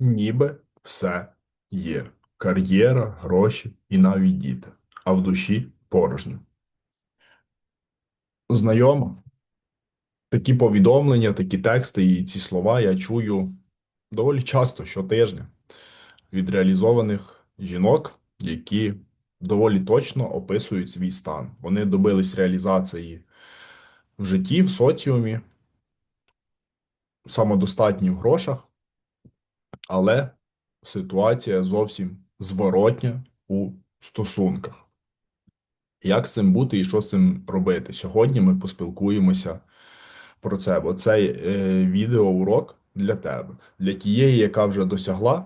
Ніби все є: кар'єра, гроші і навіть діти, а в душі порожньо. Знайомо. Такі повідомлення, такі тексти і ці слова я чую доволі часто щотижня від реалізованих жінок, які доволі точно описують свій стан. Вони добились реалізації в житті, в соціумі, самодостатні в грошах, але ситуація зовсім зворотня у стосунках. Як з цим бути і що з цим робити? Сьогодні ми поспілкуємося про це, бо цей е, відеоурок для тебе, для тієї, яка вже досягла,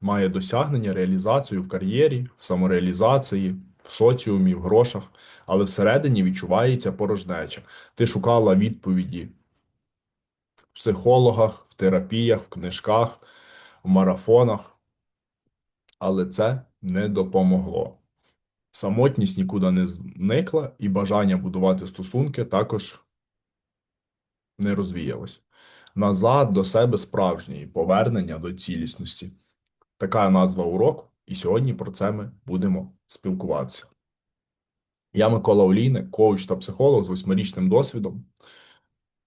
має досягнення, реалізацію в кар'єрі, в самореалізації, в соціумі, в грошах, але всередині відчувається порожнеча. Ти шукала відповіді психологах, в терапіях, в книжках, в марафонах, але це не допомогло. Самотність нікуди не зникла, і бажання будувати стосунки також не розвіялось. Назад до себе справжньої повернення до цілісності. Така назва уроку, і сьогодні про це ми будемо спілкуватися. Я Микола Олійник, коуч та психолог з восьмирічним досвідом.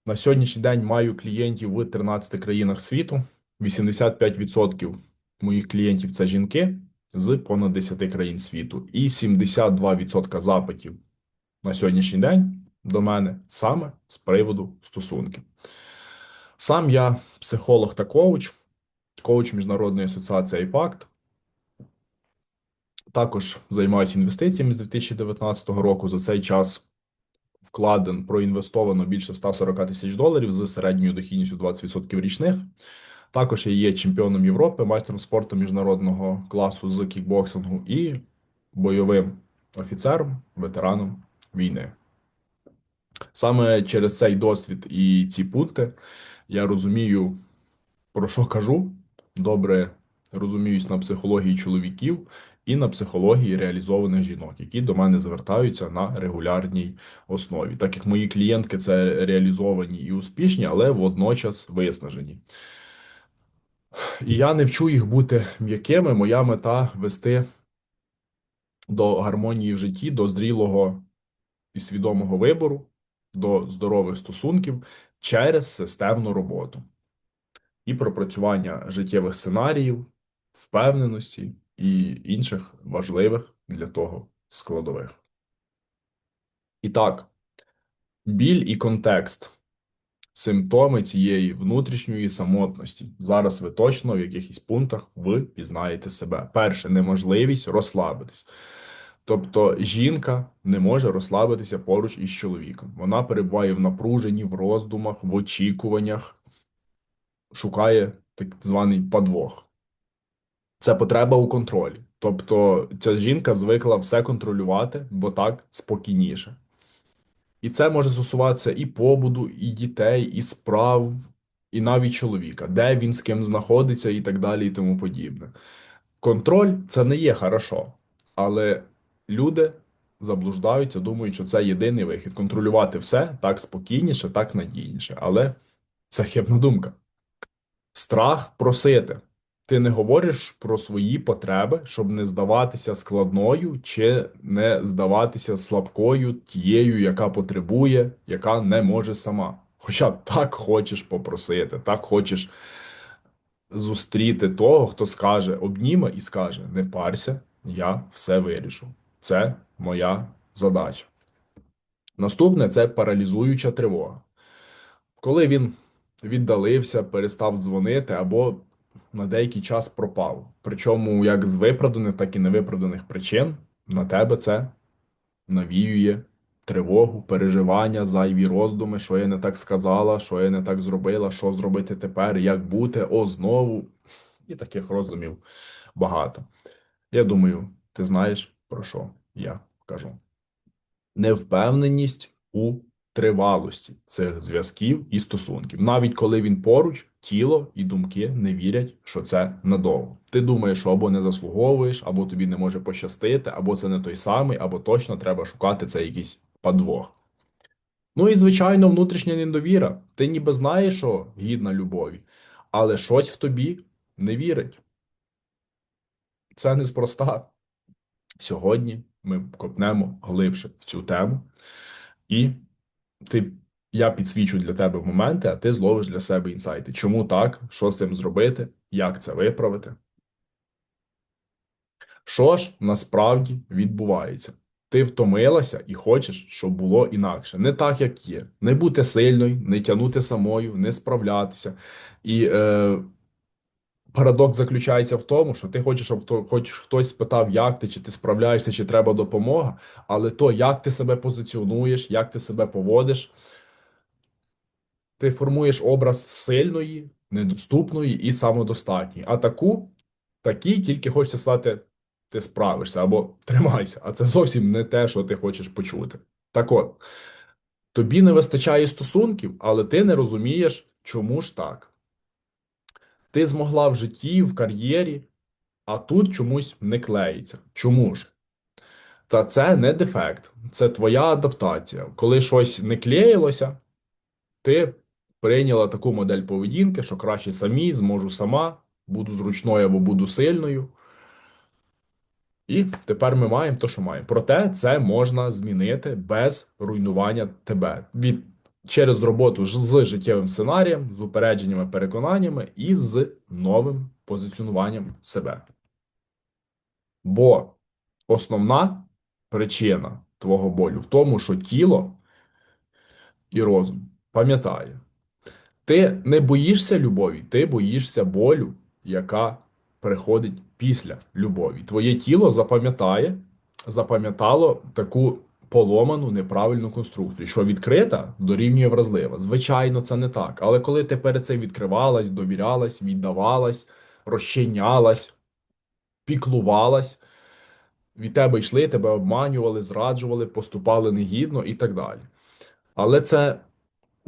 На сьогоднішній день маю клієнтів в 13 країнах світу. 85% моїх клієнтів це жінки з понад 10 країн світу, і 72% запитів на сьогоднішній день до мене саме з приводу стосунків. Сам я психолог та коуч, коуч Міжнародної асоціації IPACT. Також займаюся інвестиціями з 2019 року. За цей час вкладен проінвестовано більше 140 тисяч доларів з середньою дохідністю 20% річних. Також є чемпіоном Європи, майстром спорту міжнародного класу з кікбоксингу і бойовим офіцером, ветераном війни. Саме через цей досвід і ці пункти я розумію, про що кажу. Добре розуміюсь на психології чоловіків і на психології реалізованих жінок, які до мене звертаються на регулярній основі. Так як мої клієнтки це реалізовані і успішні, але водночас виснажені. І я не вчу їх бути м'якими. Моя мета вести до гармонії в житті, до зрілого і свідомого вибору, до здорових стосунків через системну роботу і пропрацювання життєвих сценаріїв, впевненості і інших важливих для того складових. І так, біль і контекст симптоми цієї внутрішньої самотності. Зараз ви точно в якихось пунктах ви пізнаєте себе. Перше, неможливість розслабитись. Тобто жінка не може розслабитися поруч із чоловіком. Вона перебуває в напруженні, в роздумах, в очікуваннях, шукає так званий подвох. Це потреба у контролі. Тобто ця жінка звикла все контролювати, бо так спокійніше. І це може стосуватися і побуду, і дітей, і справ, і навіть чоловіка, де він з ким знаходиться, і так далі, і тому подібне. Контроль це не є хорошо, але люди заблуждаються, думають, що це єдиний вихід. Контролювати все так спокійніше, так надійніше. Але це хибна думка. Страх просити. Ти не говориш про свої потреби, щоб не здаватися складною чи не здаватися слабкою тією, яка потребує, яка не може сама. Хоча так хочеш попросити, так хочеш зустріти того, хто скаже, обніме і скаже: не парся, я все вирішу. Це моя задача. Наступне це паралізуюча тривога. Коли він віддалився, перестав дзвонити або на деякий час пропав. Причому як з виправданих, так і невиправданих причин на тебе це навіює тривогу, переживання, зайві роздуми, що я не так сказала, що я не так зробила, що зробити тепер, як бути, о, знову. І таких роздумів багато. Я думаю, ти знаєш, про що я кажу. Невпевненість у тривалості цих зв'язків і стосунків. Навіть коли він поруч, тіло і думки не вірять, що це надовго. Ти думаєш, що або не заслуговуєш, або тобі не може пощастити, або це не той самий, або точно треба шукати це якийсь подвох. Ну і, звичайно, внутрішня недовіра. Ти ніби знаєш, що гідна любові, але щось в тобі не вірить. Це неспроста. Сьогодні ми копнемо глибше в цю тему, і ти, я підсвічу для тебе моменти, а ти зловиш для себе інсайти. Чому так? Що з цим зробити? Як це виправити? Що ж насправді відбувається? Ти втомилася і хочеш, щоб було інакше. Не так, як є. Не бути сильною, не тягнути самою, не справлятися. І е, парадокс заключається в тому, що ти хочеш, щоб хто- хоч хтось спитав, як ти, чи ти справляєшся, чи треба допомога, але то, як ти себе позиціонуєш, як ти себе поводиш, ти формуєш образ сильної, недоступної і самодостатньої. А таку, такій тільки хочеться сказати, ти справишся або тримайся. А це зовсім не те, що ти хочеш почути. Так от, тобі не вистачає стосунків, але ти не розумієш, чому ж так. Ти змогла в житті, в кар'єрі, а тут чомусь не клеїться. Чому ж? Та це не дефект, це твоя адаптація. Коли щось не клеїлося, ти прийняла таку модель поведінки, що краще самі, зможу сама, буду зручною або буду сильною. І тепер ми маємо те, що маємо. Проте це можна змінити без руйнування тебе від через роботу з життєвим сценарієм, з упередженнями, переконаннями і з новим позиціонуванням себе. Бо основна причина твого болю в тому, що тіло і розум пам'ятає. Ти не боїшся любові, ти боїшся болю, яка приходить після любові. Твоє тіло запам'ятає, запам'ятало таку поломану неправильну конструкцію, що відкрита дорівнює вразлива. Звичайно, це не так. Але коли ти перед цим відкривалась, довірялась, віддавалась, розчинялась, піклувалась, від тебе йшли, тебе обманювали, зраджували, поступали негідно і так далі. Але це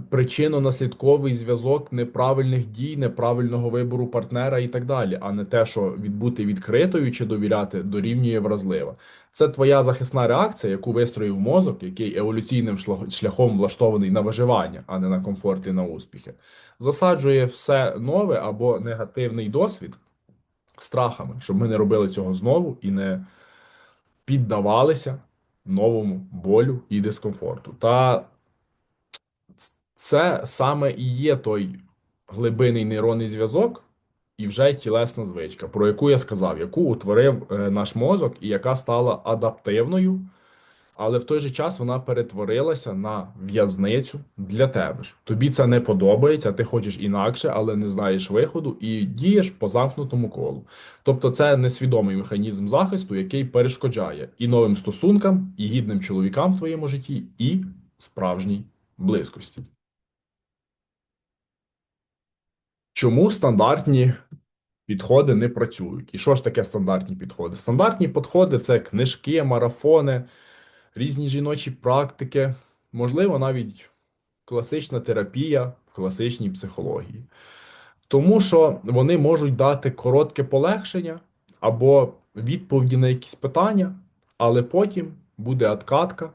причинно-наслідковий зв'язок неправильних дій, неправильного вибору партнера і так далі, а не те, що відбути відкритою чи довіряти дорівнює вразлива. Це твоя захисна реакція, яку вистроїв мозок, який еволюційним шляхом влаштований на виживання, а не на комфорт і на успіхи. Засаджує все нове або негативний досвід страхами, щоб ми не робили цього знову і не піддавалися новому болю і дискомфорту. Та це саме і є той глибинний нейронний зв'язок, і вже тілесна звичка, про яку я сказав, яку утворив е, наш мозок і яка стала адаптивною, але в той же час вона перетворилася на в'язницю для тебе ж. Тобі це не подобається, ти хочеш інакше, але не знаєш виходу і дієш по замкнутому колу. Тобто, це несвідомий механізм захисту, який перешкоджає і новим стосункам, і гідним чоловікам в твоєму житті, і справжній близькості. Чому стандартні підходи не працюють? І що ж таке стандартні підходи? Стандартні підходи це книжки, марафони, різні жіночі практики, можливо, навіть класична терапія в класичній психології. Тому що вони можуть дати коротке полегшення або відповіді на якісь питання, але потім буде откатка,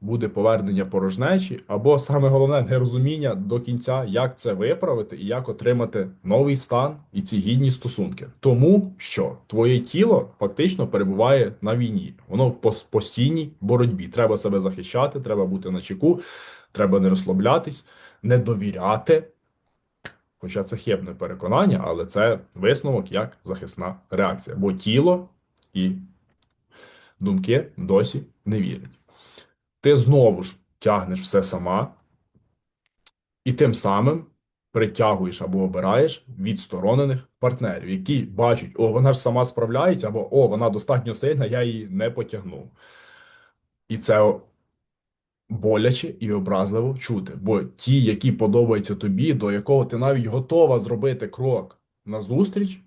буде повернення порожнечі, або саме головне нерозуміння до кінця, як це виправити і як отримати новий стан і ці гідні стосунки. Тому що твоє тіло фактично перебуває на війні, воно в постійній боротьбі. Треба себе захищати, треба бути на чеку, треба не розслаблятись, не довіряти. Хоча це хибне переконання, але це висновок як захисна реакція. Бо тіло і думки досі не вірять. Ти знову ж тягнеш все сама, і тим самим притягуєш або обираєш відсторонених партнерів, які бачать, о, вона ж сама справляється, або о, вона достатньо сильна, я її не потягну. І це боляче і образливо чути. Бо ті, які подобаються тобі, до якого ти навіть готова зробити крок назустріч,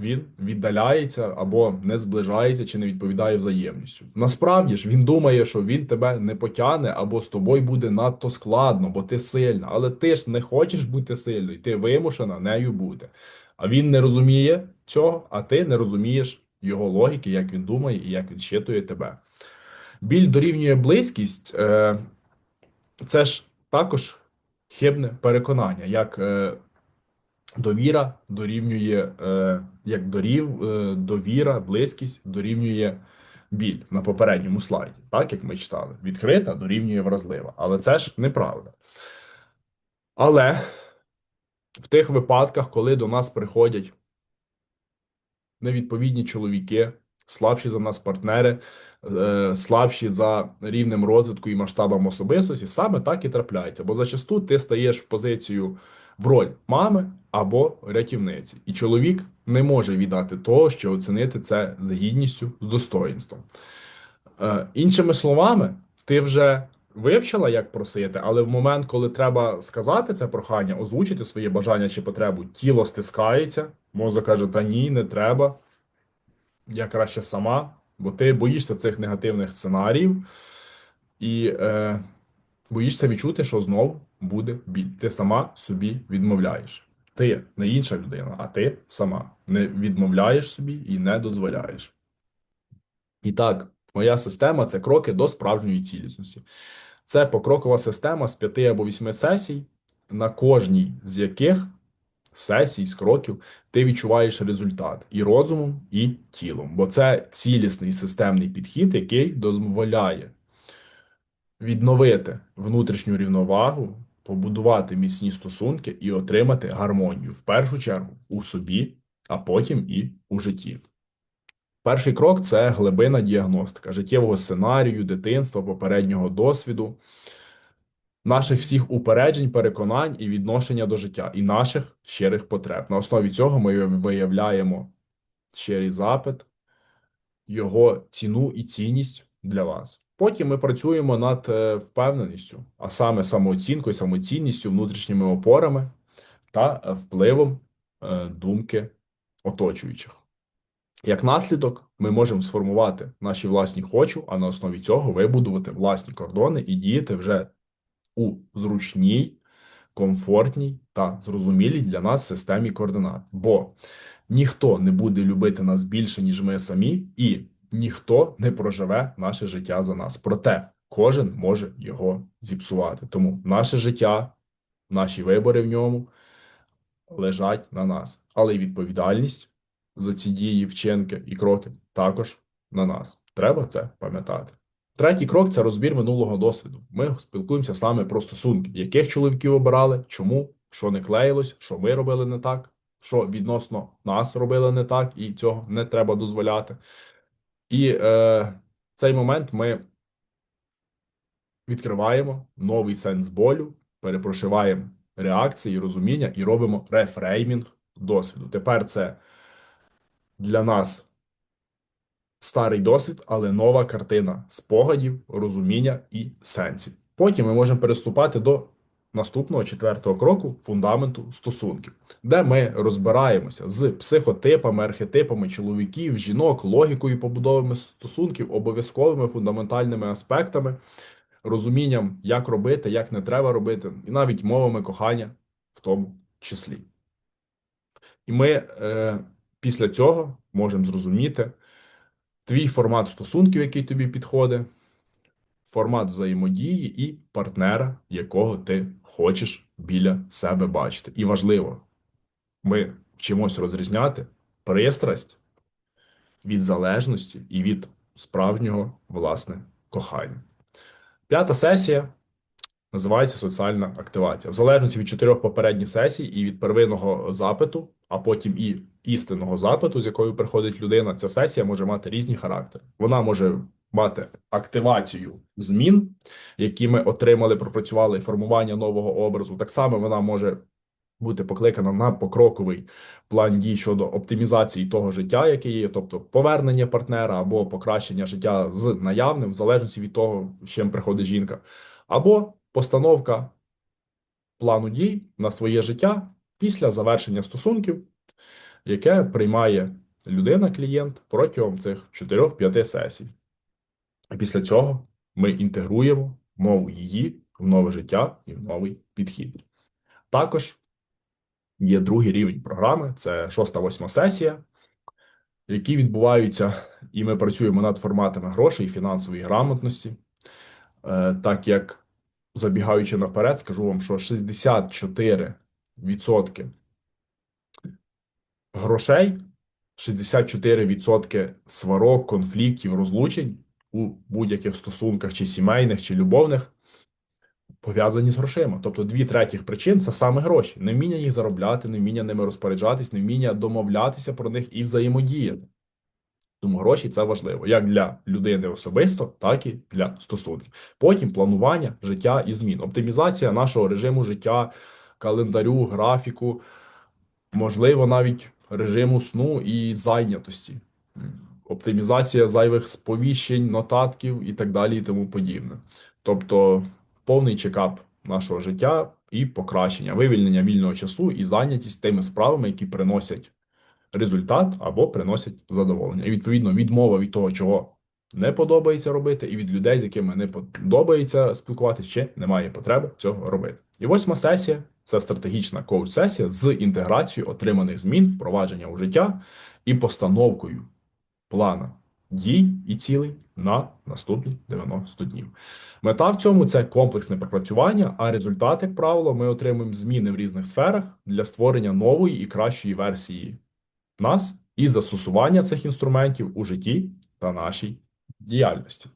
він віддаляється або не зближається чи не відповідає взаємністю. Насправді ж він думає, що він тебе не потягне, або з тобою буде надто складно, бо ти сильна. Але ти ж не хочеш бути сильною, ти вимушена нею бути. А він не розуміє цього, а ти не розумієш його логіки, як він думає і як він щитує тебе. Біль дорівнює близькість. Е, це ж також хибне переконання, як е, Довіра дорівнює е, як дорів, е, довіра, близькість дорівнює біль на попередньому слайді, так як ми читали. Відкрита дорівнює вразлива. Але це ж неправда. Але в тих випадках, коли до нас приходять невідповідні чоловіки, слабші за нас партнери, е, слабші за рівнем розвитку і масштабом особистості, саме так і трапляється. Бо зачасту ти стаєш в позицію в роль мами або рятівниці, і чоловік не може віддати того, що оцінити це за гідністю з достоїнством. Е, іншими словами, ти вже вивчила, як просити, але в момент, коли треба сказати це прохання, озвучити своє бажання чи потребу, тіло стискається, мозок каже: Та ні, не треба. Я краще сама, бо ти боїшся цих негативних сценаріїв і е, боїшся відчути, що знов буде біль. Ти сама собі відмовляєш. Ти не інша людина, а ти сама не відмовляєш собі і не дозволяєш. І так, моя система це кроки до справжньої цілісності. Це покрокова система з п'яти або вісьми сесій, на кожній з яких сесій, з кроків, ти відчуваєш результат і розумом, і тілом. Бо це цілісний системний підхід, який дозволяє відновити внутрішню рівновагу, побудувати міцні стосунки і отримати гармонію в першу чергу у собі, а потім і у житті. Перший крок це глибина діагностика життєвого сценарію, дитинства, попереднього досвіду, наших всіх упереджень, переконань і відношення до життя, і наших щирих потреб. На основі цього ми виявляємо щирий запит, його ціну і цінність для вас. Потім ми працюємо над е, впевненістю, а саме самооцінкою, самоцінністю, внутрішніми опорами та е, впливом е, думки оточуючих. Як наслідок, ми можемо сформувати наші власні хочу, а на основі цього вибудувати власні кордони і діяти вже у зручній, комфортній та зрозумілій для нас системі координат. Бо ніхто не буде любити нас більше, ніж ми самі, і ніхто не проживе наше життя за нас. Проте кожен може його зіпсувати. Тому наше життя, наші вибори в ньому лежать на нас, але й відповідальність за ці дії, вчинки і кроки також на нас. Треба це пам'ятати. Третій крок це розбір минулого досвіду. Ми спілкуємося саме про стосунки, яких чоловіків обирали, чому, що не клеїлось, що ми робили не так, що відносно нас робили не так, і цього не треба дозволяти. І е, цей момент ми відкриваємо новий сенс болю, перепрошиваємо реакції, розуміння і робимо рефреймінг досвіду. Тепер це для нас старий досвід, але нова картина спогадів, розуміння і сенсів. Потім ми можемо переступати до наступного четвертого кроку фундаменту стосунків, де ми розбираємося з психотипами, архетипами чоловіків, жінок, логікою побудовами стосунків, обов'язковими фундаментальними аспектами, розумінням, як робити, як не треба робити, і навіть мовами кохання в тому числі. І ми е, після цього можемо зрозуміти твій формат стосунків, який тобі підходить, формат взаємодії і партнера, якого ти хочеш біля себе бачити. І важливо, ми вчимось розрізняти пристрасть від залежності і від справжнього власне кохання. П'ята сесія називається соціальна активація. В залежності від чотирьох попередніх сесій і від первинного запиту, а потім і істинного запиту, з якою приходить людина, ця сесія може мати різні характери. Вона може мати активацію змін, які ми отримали, пропрацювали формування нового образу. Так само вона може бути покликана на покроковий план дій щодо оптимізації того життя, яке є, тобто повернення партнера або покращення життя з наявним, в залежності від того, з чим приходить жінка, або постановка плану дій на своє життя після завершення стосунків, яке приймає людина-клієнт протягом цих 4-5 сесій. Після цього ми інтегруємо нову її в нове життя і в новий підхід. Також є другий рівень програми це шоста-восьма сесія, які відбуваються, і ми працюємо над форматами грошей і фінансової грамотності, е, так як забігаючи наперед, скажу вам, що 64% грошей 64% сварок, конфліктів, розлучень у будь-яких стосунках, чи сімейних, чи любовних, пов'язані з грошима. Тобто дві третіх причин це саме гроші. Невміння їх заробляти, невміння ними розпоряджатись, невміння домовлятися про них і взаємодіяти. Тому гроші це важливо як для людини особисто, так і для стосунків. Потім планування життя і змін, оптимізація нашого режиму життя, календарю, графіку, можливо, навіть режиму сну і зайнятості, оптимізація зайвих сповіщень, нотатків і так далі, і тому подібне. Тобто повний чекап нашого життя і покращення, вивільнення вільного часу і зайнятість тими справами, які приносять результат або приносять задоволення. І відповідно відмова від того, чого не подобається робити, і від людей, з якими не подобається спілкуватися, чи немає потреби цього робити. І восьма сесія це стратегічна коуч-сесія з інтеграцією отриманих змін, впровадження у життя і постановкою плана дій і цілей на наступні 90 днів. Мета в цьому це комплексне пропрацювання, а результат, як правило, ми отримуємо зміни в різних сферах для створення нової і кращої версії нас і застосування цих інструментів у житті та нашій діяльності.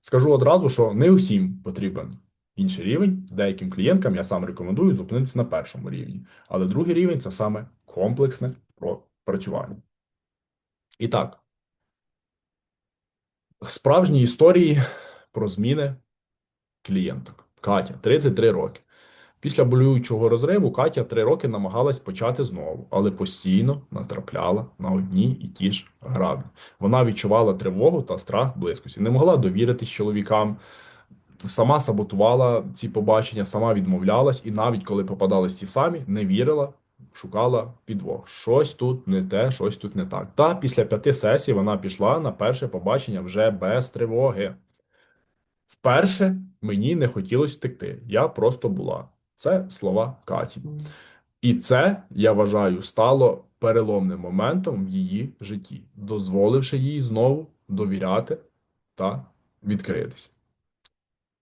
Скажу одразу, що не усім потрібен інший рівень. Деяким клієнткам я сам рекомендую зупинитися на першому рівні. Але другий рівень це саме комплексне пропрацювання. І так, справжні історії про зміни клієнток. Катя, 33 роки. Після болюючого розриву Катя три роки намагалась почати знову, але постійно натрапляла на одні і ті ж граблі. Вона відчувала тривогу та страх близькості, не могла довіритись чоловікам, сама саботувала ці побачення, сама відмовлялась, і навіть коли попадались ті самі, не вірила, шукала підвох. Щось тут не те, щось тут не так. Та після п'яти сесій вона пішла на перше побачення вже без тривоги. Вперше мені не хотілося втекти. Я просто була. Це слова Каті. І це, я вважаю, стало переломним моментом в її житті, дозволивши їй знову довіряти та відкритися.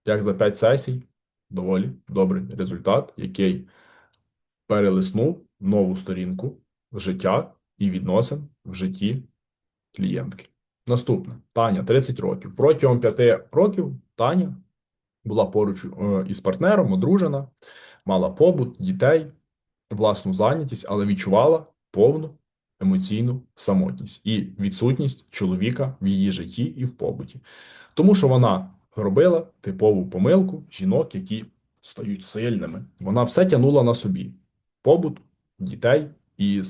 Як за 5 сесій, доволі добрий результат, який перелиснув нову сторінку життя і відносин в житті клієнтки. Наступне Таня 30 років. Протягом 5 років Таня була поруч е, із партнером, одружена мала побут, дітей, власну зайнятість, але відчувала повну емоційну самотність і відсутність чоловіка в її житті і в побуті. Тому що вона робила типову помилку жінок, які стають сильними. Вона все тягнула на собі: побут, дітей і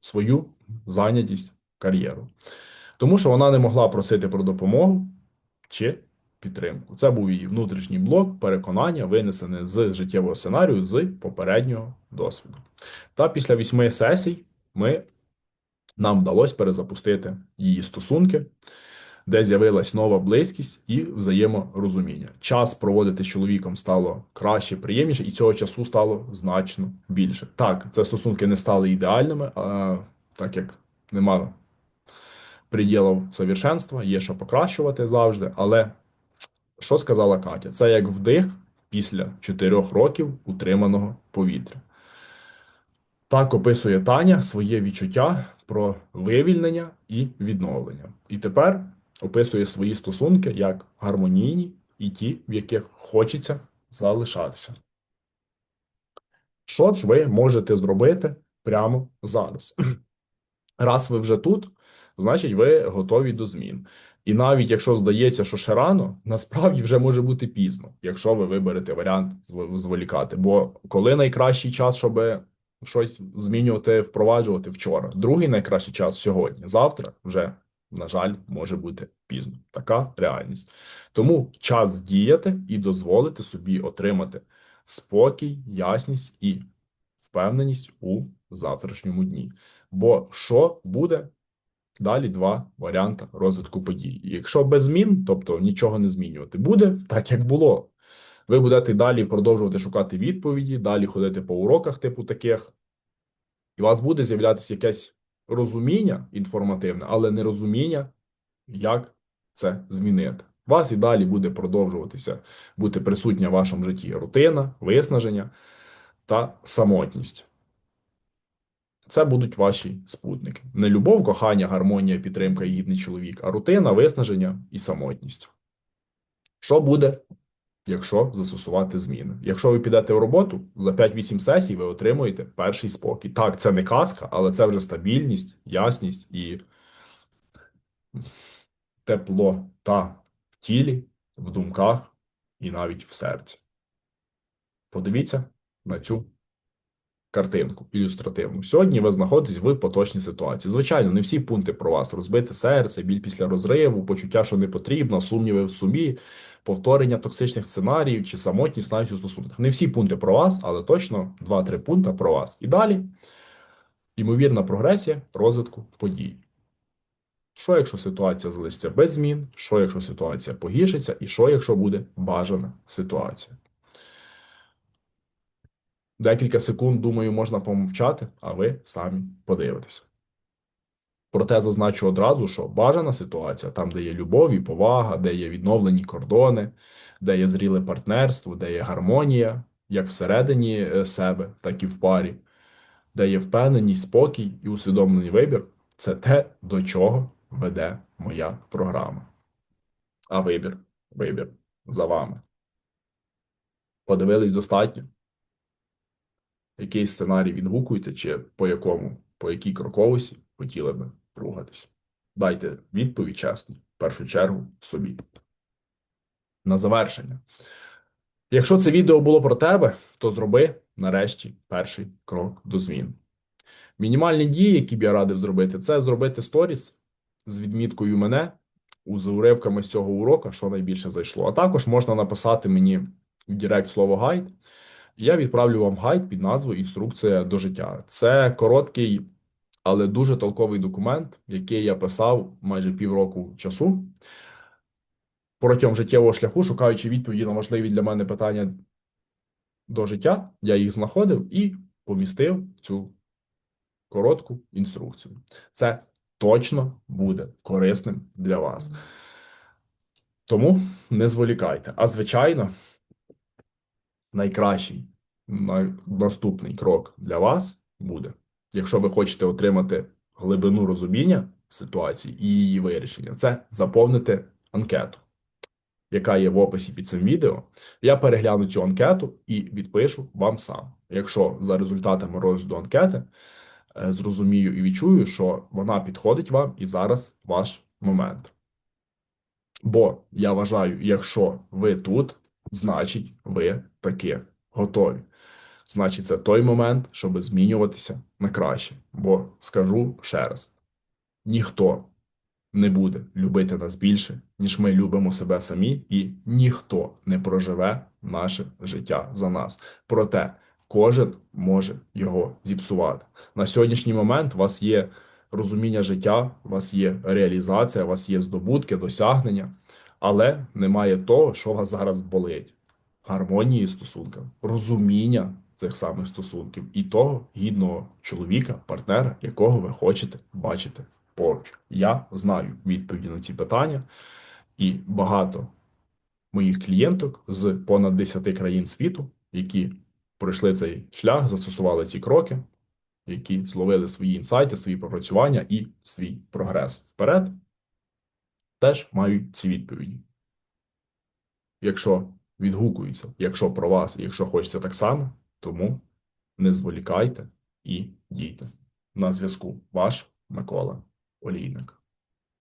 свою зайнятість, кар'єру. Тому що вона не могла просити про допомогу чи підтримку. Це був її внутрішній блок, переконання, винесене з життєвого сценарію з попереднього досвіду. Та після вісьми сесій ми нам вдалося перезапустити її стосунки, де з'явилась нова близькість і взаєморозуміння. Час проводити з чоловіком стало краще, приємніше, і цього часу стало значно більше. Так, це стосунки не стали ідеальними, а так як нема приділів совершенства, є що покращувати завжди, але що сказала Катя? Це як вдих після 4 років утриманого повітря. Так описує Таня своє відчуття про вивільнення і відновлення. І тепер описує свої стосунки як гармонійні і ті, в яких хочеться залишатися. Що ж ви можете зробити прямо зараз? Раз ви вже тут, значить ви готові до змін. І навіть якщо здається, що ще рано, насправді вже може бути пізно, якщо ви виберете варіант зволікати. Бо коли найкращий час, щоб щось змінювати, впроваджувати вчора, другий найкращий час сьогодні, завтра вже, на жаль, може бути пізно. Така реальність. Тому час діяти і дозволити собі отримати спокій, ясність і впевненість у завтрашньому дні. Бо що буде? Далі два варіанти розвитку подій. Якщо без змін, тобто нічого не змінювати, буде так, як було. Ви будете далі продовжувати шукати відповіді, далі ходити по уроках, типу таких, і у вас буде з'являтися якесь розуміння інформативне, але не розуміння, як це змінити. У вас і далі буде продовжуватися бути присутня в вашому житті рутина, виснаження та самотність. Це будуть ваші спутники. Не любов, кохання, гармонія, підтримка і гідний чоловік, а рутина, виснаження і самотність. Що буде, якщо застосувати зміни? Якщо ви підете в роботу, за 5-8 сесій ви отримуєте перший спокій. Так, це не казка, але це вже стабільність, ясність і теплота в тілі, в думках і навіть в серці. Подивіться на цю картинку ілюстративну. Сьогодні ви знаходитесь в поточній ситуації. Звичайно, не всі пункти про вас: розбите серце, біль після розриву, почуття, що не потрібно, сумніви в собі, повторення токсичних сценаріїв чи самотність навіть у стосунках. Не всі пункти про вас, але точно 2-3 пункти про вас. І далі ймовірна прогресія розвитку подій. Що, якщо ситуація залишиться без змін? Що, якщо ситуація погіршиться, і що, якщо буде бажана ситуація? Декілька секунд, думаю, можна помовчати, а ви самі подивитесь. Проте зазначу одразу, що бажана ситуація там, де є любов і повага, де є відновлені кордони, де є зріле партнерство, де є гармонія, як всередині е, себе, так і в парі, де є впевненість, спокій і усвідомлений вибір це те, до чого веде моя програма. А вибір, вибір за вами. Подивились достатньо? Який сценарій відгукуєте, чи по якому, по якій кроковосі хотіли би рухатись? Дайте відповідь чесно, в першу чергу собі. На завершення. Якщо це відео було про тебе, то зроби нарешті перший крок до змін. Мінімальні дії, які б я радив зробити, це зробити сторіс з відміткою мене з уривками з цього урока, що найбільше зайшло. А також можна написати мені в Директ слово гайд. Я відправлю вам гайд під назвою Інструкція до життя. Це короткий, але дуже толковий документ, який я писав майже півроку часу. Протягом життєвого шляху, шукаючи відповіді на важливі для мене питання до життя, я їх знаходив і помістив в цю коротку інструкцію. Це точно буде корисним для вас. Тому не зволікайте. А звичайно найкращий наступний крок для вас буде, якщо ви хочете отримати глибину розуміння ситуації і її вирішення, це заповнити анкету, яка є в описі під цим відео. Я перегляну цю анкету і відпишу вам сам. Якщо за результатами розгляду анкети е, зрозумію і відчую, що вона підходить вам і зараз ваш момент. Бо я вважаю, якщо ви тут, значить ви таки готові. Значить, це той момент, щоб змінюватися на краще. Бо скажу ще раз: ніхто не буде любити нас більше, ніж ми любимо себе самі, і ніхто не проживе наше життя за нас. Проте кожен може його зіпсувати. На сьогоднішній момент у вас є розуміння життя, у вас є реалізація, у вас є здобутки, досягнення, але немає того, що вас зараз болить. Гармонії стосунків, розуміння цих самих стосунків і того гідного чоловіка, партнера, якого ви хочете бачити поруч. Я знаю відповіді на ці питання, і багато моїх клієнток з понад 10 країн світу, які пройшли цей шлях, застосували ці кроки, які зловили свої інсайти, свої пропрацювання і свій прогрес вперед, теж мають ці відповіді. Якщо відгукуються, якщо про вас, якщо хочеться так само, тому не зволікайте і дійте. На зв'язку ваш Микола Олійник.